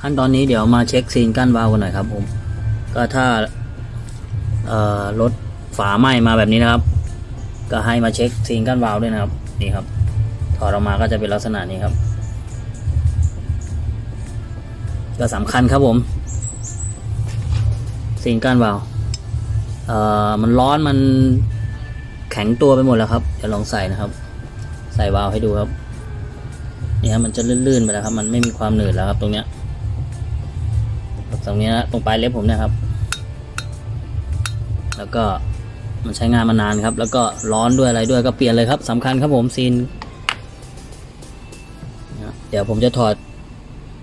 ขั้นตอนนี้เดี๋ยวมาเช็คซีนกั้นวาล์วกันหน่อยครับผมก็ถ้ารถฝาไหม้มาแบบนี้นะครับ ก็ให้มาเช็คซีนกั้นวาล์วด้วยนะครับนี่ครับ ถอดออกมาก็จะเป็นลักษณะนี้ครับ ก็สำคัญครับผมซีนกั้นวาล์วเอ่อมันร้อนมันแข็งตัวไปหมดแล้วครับจะลองใส่นะครับ ใส่วาล์วให้ดูครับนี่ครับมันจะลื่นๆไปแล้วครับ มันไม่มีความหนืดแล้วครับตรงเนี้ย ตรงนี้นะตรงปลายเล็บผมเนะครับ แล้วก็มันใช้งานมานานครับ แล้วก็ร้อนด้วยอะไรด้วยก็เปลี่ยนเลยครับสำคัญครับผมซีนเดี๋ยวผมจะถอด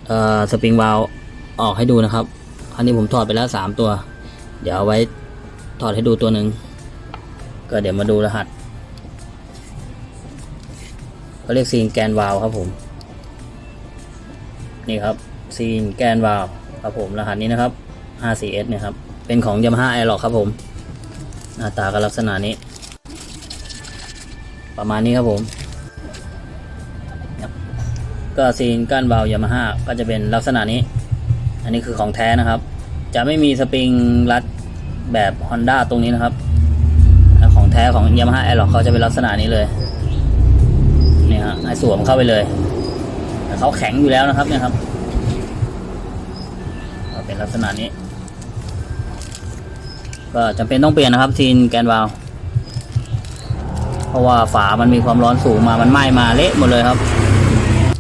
ออสปริงวาลออกให้ดูนะครับคราวนี้ผมถอดไปแล้วสามตัว เดี๋ยวเอาไว้ถอดให้ดูตัวหนึ่งก็เดี๋ยวมาดูรหัสเขาเรียกซีนแกนวาลครับผม นี่ครับซีนแกนวาล ครับผมรหัสนี้นะครับ 54S เนี่ยครับ เป็นของ Yamaha Aerox ครับผม หน้าตาก็ลักษณะนี้ ประมาณนี้ครับผม ก็ซีนก้านวาล์วยามาฮ่าก็จะเป็นลักษณะนี้ อันนี้คือของแท้นะครับ จะไม่มีสปริงรัดแบบ Honda ตรงนี้นะครับ ของแท้ของ Yamaha Aerox เขาจะเป็นลักษณะนี้เลยเนี่ยฮะสวมเข้าไปเลยแต่เขาแข็งอยู่แล้วนะครับเนี่ยครับ ลักษณะนี้ ก็จำเป็นต้องเปลี่ยนนะครับซีนแกนวาลวเพราะว่าฝามันมีความร้อนสูงมามันไหม้มาเละหมดเลยครับ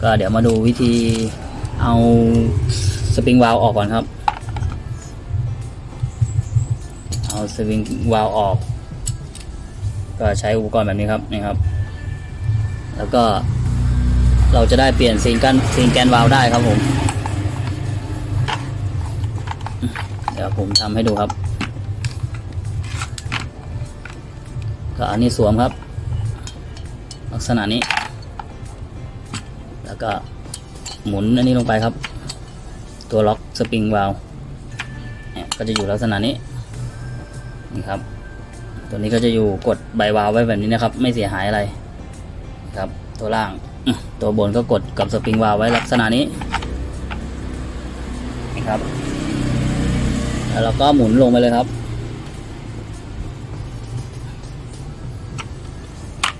ก็เดี๋ยวมาดูวิธีเอาสปริงวาลวออกก่อนครับ เอาสปริงวาลวออก ก็ใช้อุปกรณ์แบบนี้ครับนี่ครับ แล้วก็เราจะได้เปลี่ยนซีนกันซีนแกนวาลวได้ครับผม เดี๋ยวผมทำให้ดูครับก็อันนี้สวมครับ ลักษณะนี้ แล้วก็หมุนอันนี้ลงไปครับ ตัวล็อกสปริงวาลวเนี่ยก็จะอยู่ลักษณะนี้นี่ครับ ตัวนี้ก็จะอยู่กดใบวาล์วไว้แบบนี้นะครับ ไม่เสียหายอะไรครับ ตัวล่างตัวบนก็กดกับสปริงวาล์วไว้ลักษณะนี้นี่ครับ แล้วเราก็หมุนลงไปเลยครับ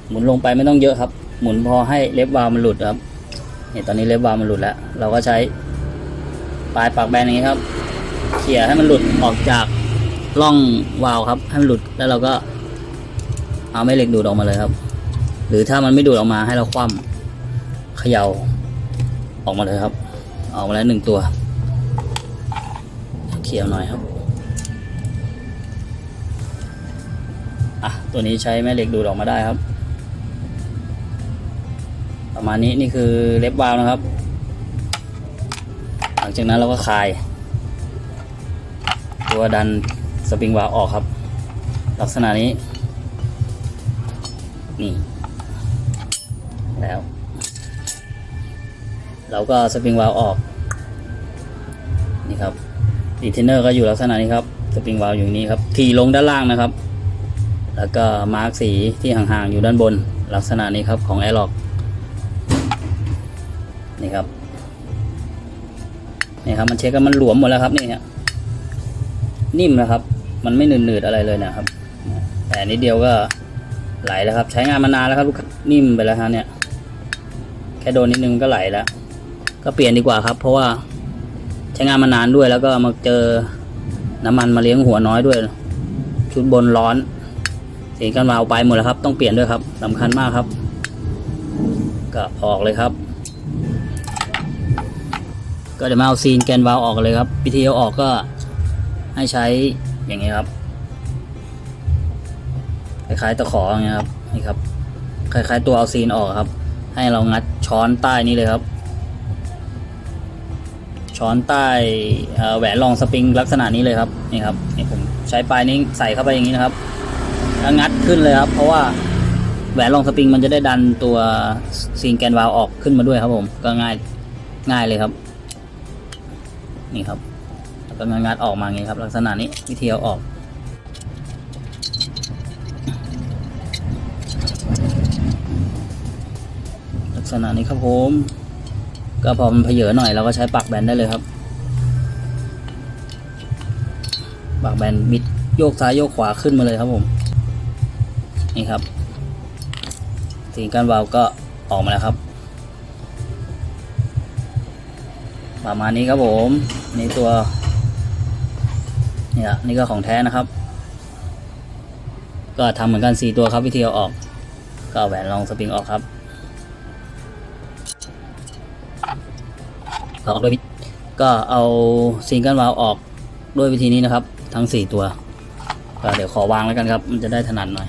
หมุนลงไปไม่ต้องเยอะครับ หมุนพอให้เล็บวาล์วมันหลุดครับเนี่ยตอนนี้เล็บวาล์วมันหลุดแล้ว เราก็ใช้ปลายปากแบนอย่างนี้ครับเขี่ยให้มันหลุดออกจากร่องวาล์วครับให้มันหลุดแล้วเราก็เอาแม่เหล็กดูดออกมาเลยครับ หรือถ้ามันไม่ดูดออกมาให้เราคว่ำเขย่าออกมาเลยครับ ออกมาแล้วหนึ่งตัว เขี่ยวหน่อยครับ อะ ตัวนี้ใช้แม่เหล็กดูดออกมาได้ครับ ประมาณนี้นี่คือเล็บวาล์วนะครับ หลังจากนั้นเราก็คลาย ตัวดันสปริงวาล์วออกครับ ลักษณะนี้ นี่ แล้ว เราก็สปริงวาล์วออก นี่ครับ ดีเทนเนอร์ก็อยู่ลักษณะนี้ครับสปริงวาล์วอยู่นี้ครับทีลงด้านล่างนะครับ แล้วก็มาร์กสีที่ห่างๆอยู่ด้านบน ลักษณะนี้ครับของ a อ r o c นี่ครับนี่ครับมันเช็คกันมันหลวมหมดแล้วครับนี่ฮะนิ่มนะครับ มันไม่หนืดๆอะไรเลยนะครับ แต่นิดเดียวก็ไหลแล้วครับ ใช้งานมานานแล้วครับลูกนิ่มไปแล้วฮะเนี่ย แค่โดนนิดนึงก็ไหลแล้ว ก็เปลี่ยนดีกว่าครับ เพราะว่า ใช้งานมานานด้วยแล้วก็มาเจอน้ำมันมาเลี้ยงหัวน้อยด้วย ชุดบนร้อนสีกันวาวไปหมดแล้วครับ ต้องเปลี่ยนด้วยครับสำคัญมากครับ ก็ออกเลยครับ ก็เดี๋ยวมาเอาซีนแกนวาลออกเลยครับวิธีเอาออกก็ให้ใช้อย่างนี้ครับคล้ายๆตะขออย่างเงี้ยครับนี่ครับคล้ายๆตัวเอาซีนออกครับ ให้เรางัดช้อนใต้นี้เลยครับ ช้อนใต้แหวนรองสปริงลักษณะนี้เลยครับนี่ครับนี่ผมใช้ปลายนี้ใส่เข้าไปอย่างนี้นะครับแล้วงัดขึ้นเลยครับ เพราะว่าแหวนรองสปริงมันจะได้ดันตัวซีนแกนวาลออกขึ้นมาด้วยครับผมก็ง่ายง่ายเลยครับ นี่ครับแล้วก็งัดออกมาอย่างนี้ครับ ลักษณะนี้วิธีเอาออกลักษณะนี้ครับผม ก็พอมันเพเยอหน่อยเราก็ใช้ปากแบนได้เลยครับ ปากแบนบิดโยกซ้ายโยกขวาขึ้นมาเลยครับผม นี่ครับสิ่งการวาลก็ออกมาแล้วครับ ประมาณนี้ครับผมนี่ตัวนี่ละนี่ก็ของแท้นะครับ ก็ทำเหมือนกัน 4 ตัวครับวิธีเอาออก ก็เอาแหวนรองสปริงออกครับ ออกด้วยก็เอาซิงเกิลวาล์วออกด้วยวิธีนี้นะครับ ทั้งสี่ตัวก็เดี๋ยวขอวางแล้วกันครับ มันจะได้ถนัดหน่อย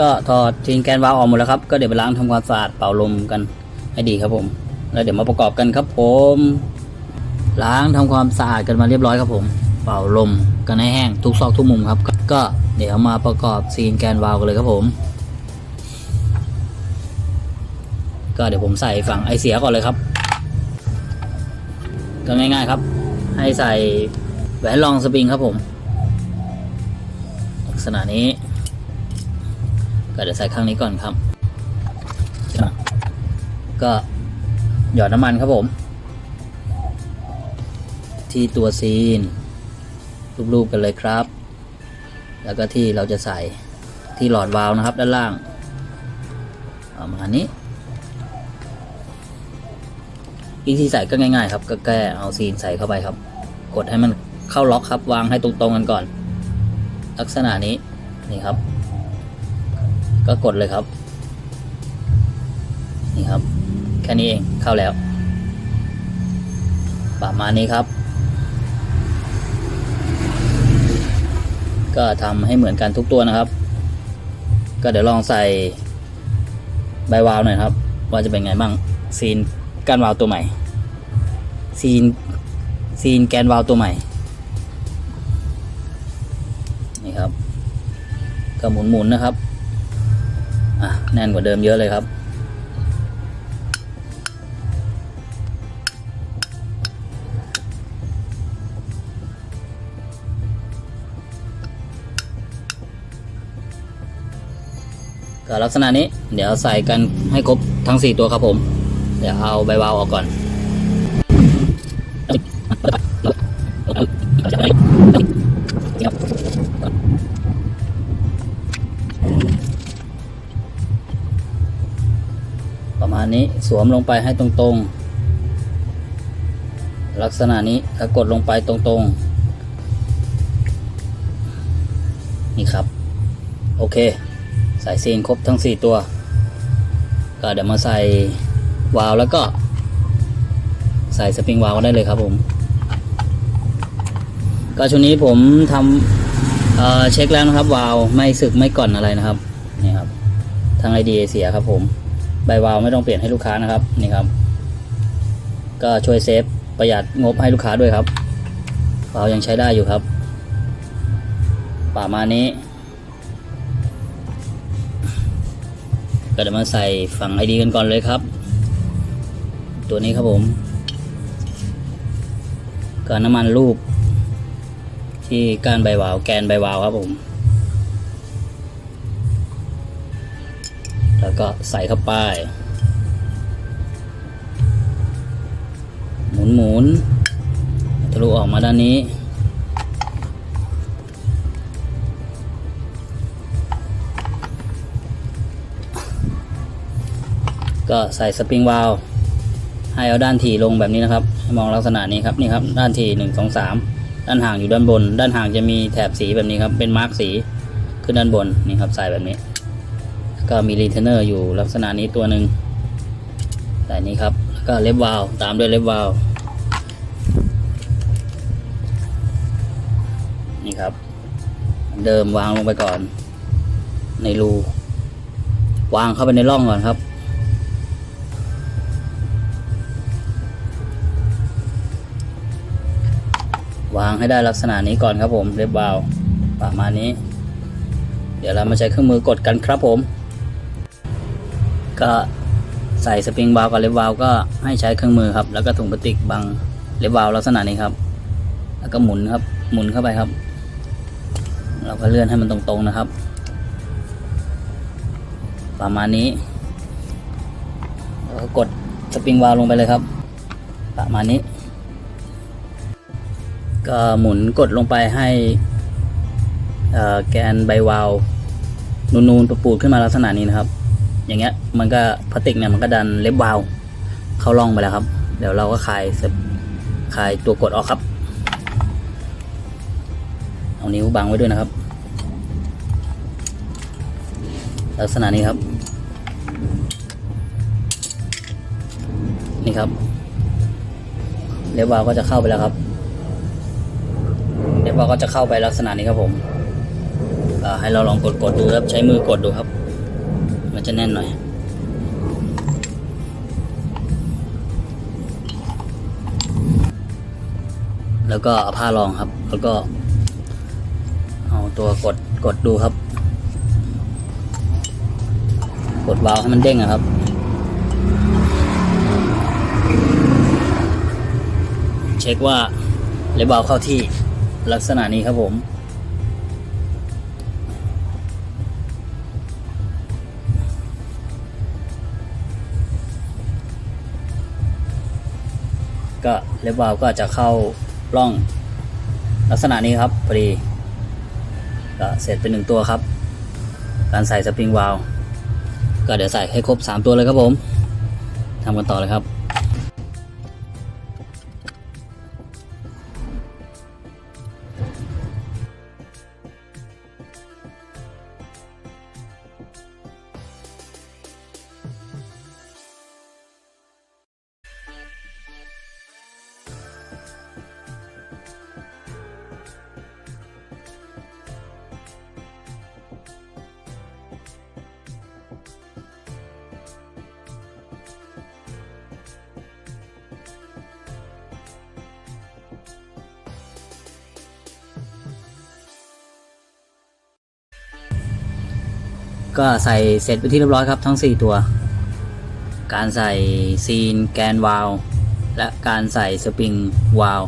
ก็ถอดทิ้งแกนวาล์วออกหมดแล้วครับ ก็เดี๋ยวไปล้างทำความสะอาดเป่าลมกันให้ดีครับผม แล้วเดี๋ยวมาประกอบกันครับผม ล้างทำความสะอาดกันมาเรียบร้อยครับผม เป่าลมกันให้แห้งทุกซอกทุกมุมครับ ก็เดี๋ยวมาประกอบซีนแกนวาล์วกันเลยครับผม ก็เดี๋ยวผมใส่ฝั่งไอเสียก่อนเลยครับ ก็ง่ายๆครับ ให้ใส่แหวนรองสปริงครับผม ลักษณะนี้ ก็เดี๋ยวใส่ข้างนี้ก่อนครับ ก็หยอดน้ำมันครับผม ที่ตัวซีน รูปๆกันเลยครับ แล้วก็ที่เราจะใส่ที่หลอดวาล์วนะครับด้านล่างประมาณนี้วิธีใส่ก็ง่ายๆครับก็แก้เอาซีนใส่เข้าไปครับ กดให้มันเข้าล็อกครับ วางให้ตรงๆกันก่อน ลักษณะนี้นี่ครับ ก็กดเลยครับ นี่ครับ แค่นี้เองเข้าแล้วประมาณนี้ครับ ก็ทำให้เหมือนกันทุกตัวนะครับ ก็เดี๋ยวลองใส่ใบวาล์วหน่อยครับ ว่าจะเป็นไงบ้างซีนกานวาล์วตัวใหม่ซีนซีนแกนวาล์วตัวใหม่นี่ครับก็หมุนๆนะครับอะแน่นกว่าเดิมเยอะเลยครับ ก็ลักษณะนี้เดี๋ยวใส่กันให้ครบทั้ง 4 ตัวครับผม เดี๋ยวเอาใบวาล์วออกก่อนประมาณนี้สวมลงไปให้ตรงๆ ลักษณะนี้แล้วกดลงไปตรงๆ นี่ครับ โอเค ใส่เซนครบทั้ง 4 ตัว ก็เดี๋ยวมาใส่วาล์วแล้วก็ ใส่สปริงวาล์วได้เลยครับผม ก็ช่วงนี้ผมทำเเช็คแล้วนะครับ วาล์วไม่สึกไม่ก่อนอะไรนะครับนี่ครับทางไอเดียเสียครับผมใบวาล์วไม่ต้องเปลี่ยนให้ลูกค้านะครับนี่ครับ ก็ช่วยเซฟประหยัดงบให้ลูกค้าด้วยครับวาล์วยังใช้ได้อยู่ครับ ประมาณนี้ ก็เดี๋ยวมาใส่ฝั่งไอดีกันก่อนเลยครับ ตัวนี้ครับผมก็น้ำมันรูป ที่ก้านใบวาว แกนใบวาวครับผม แล้วก็ใส่เข้าไป หมุนหมุนทะลุออกมาด้านนี้ ก็ใส่สปริงวาลให้เอาด้านถี่ลงแบบนี้นะครับให้มองลักษณะนี้ครับนี่ครับด้านถี่หนึ่งสองสามด้านห่างอยู่ด้านบน ด้านห่างจะมีแถบสีแบบนี้ครับเป็นมาร์กสีขึ้นด้านบนนี่ครับใส่แบบนี้ ก็มีรีเทนเนอร์อยู่ลักษณะนี้ตัวหนึ่งแต่นี้ครับแล้วก็เล็บวาลตามด้วยเล็บวาลนี่ครับ เดิมวางลงไปก่อน ในรูวางเข้าไปในร่องก่อนครับ วางให้ได้ลักษณะนี้ก่อนครับผมเล็บวาล์วประมาณนี้ เดี๋ยวเรามาใช้เครื่องมือกดกันครับผม ก็ใส่สปริงวาล์วกับเล็บวาล์วก็ให้ใช้เครื่องมือครับ แล้วก็ถุงพลาสติกบังเล็บวาล์วลักษณะนี้ครับ แล้วก็หมุนครับ หมุนเข้าไปครับ เราก็เลื่อนให้มันตรงๆนะครับ ประมาณนี้แล้วก็กดสปริงวาล์วลงไปเลยครับ ประมาณนี้ ก็หมุนกดลงไปให้แกนใบวาล์วนูนๆปูดขึ้นมาลักษณะนี้นะครับ อย่างเงี้ยมันก็พลาสติกเนี่ยมันก็ดันเล็บวาล์วเข้าร่องไปแล้วครับ เดี๋ยวเราก็คลายสปคลายตัวกดออกครับ เอานิ้วบังไว้ด้วยนะครับ ลักษณะนี้ครับ นี่ครับ เล็บวาล์วก็จะเข้าไปแล้วครับ เล็บวาก็จะเข้าไปลักษณะนี้ครับผมอ่าให้เราลองกดกดดูครับ ใช้มือกดดูครับ มันจะแน่นหน่อยแล้วก็เอาผ้ารองครับ แล้วก็ เอาตัวกดกดดูครับ กดวาล์วให้มันเด้งอะครับ เช็คว่าเลบวาล์วเข้าที่ ลักษณะนี้ครับผม ก็เลบวาล์วก็จะเข้าร่องลักษณะนี้ครับพอดีก็เสร็จเป็นหนึ่งตัวครับ การใส่สปริงวาล์วก็เดี๋ยวใส่ให้ครบ 3 ตัวเลยครับผมทำกันต่อเลยครับ ก็ใส่เสร็จไปนที่เรียบร้อยครับทั้ง 4 ตัว การใส่ซีนแกนวาลและการใส่สปริงวาล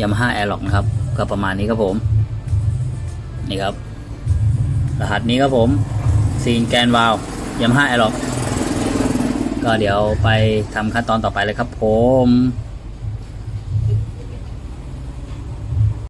ยามาฮ่าแอร์ล็อกนะครับ ก็ประมาณนี้ครับผม นี่ครับ รหัสนี้ครับผมซีนแกนวาลยามาฮ่าแอร์ล็อกก็เดี๋ยวไปทำขั้นตอนต่อไปเลยครับผม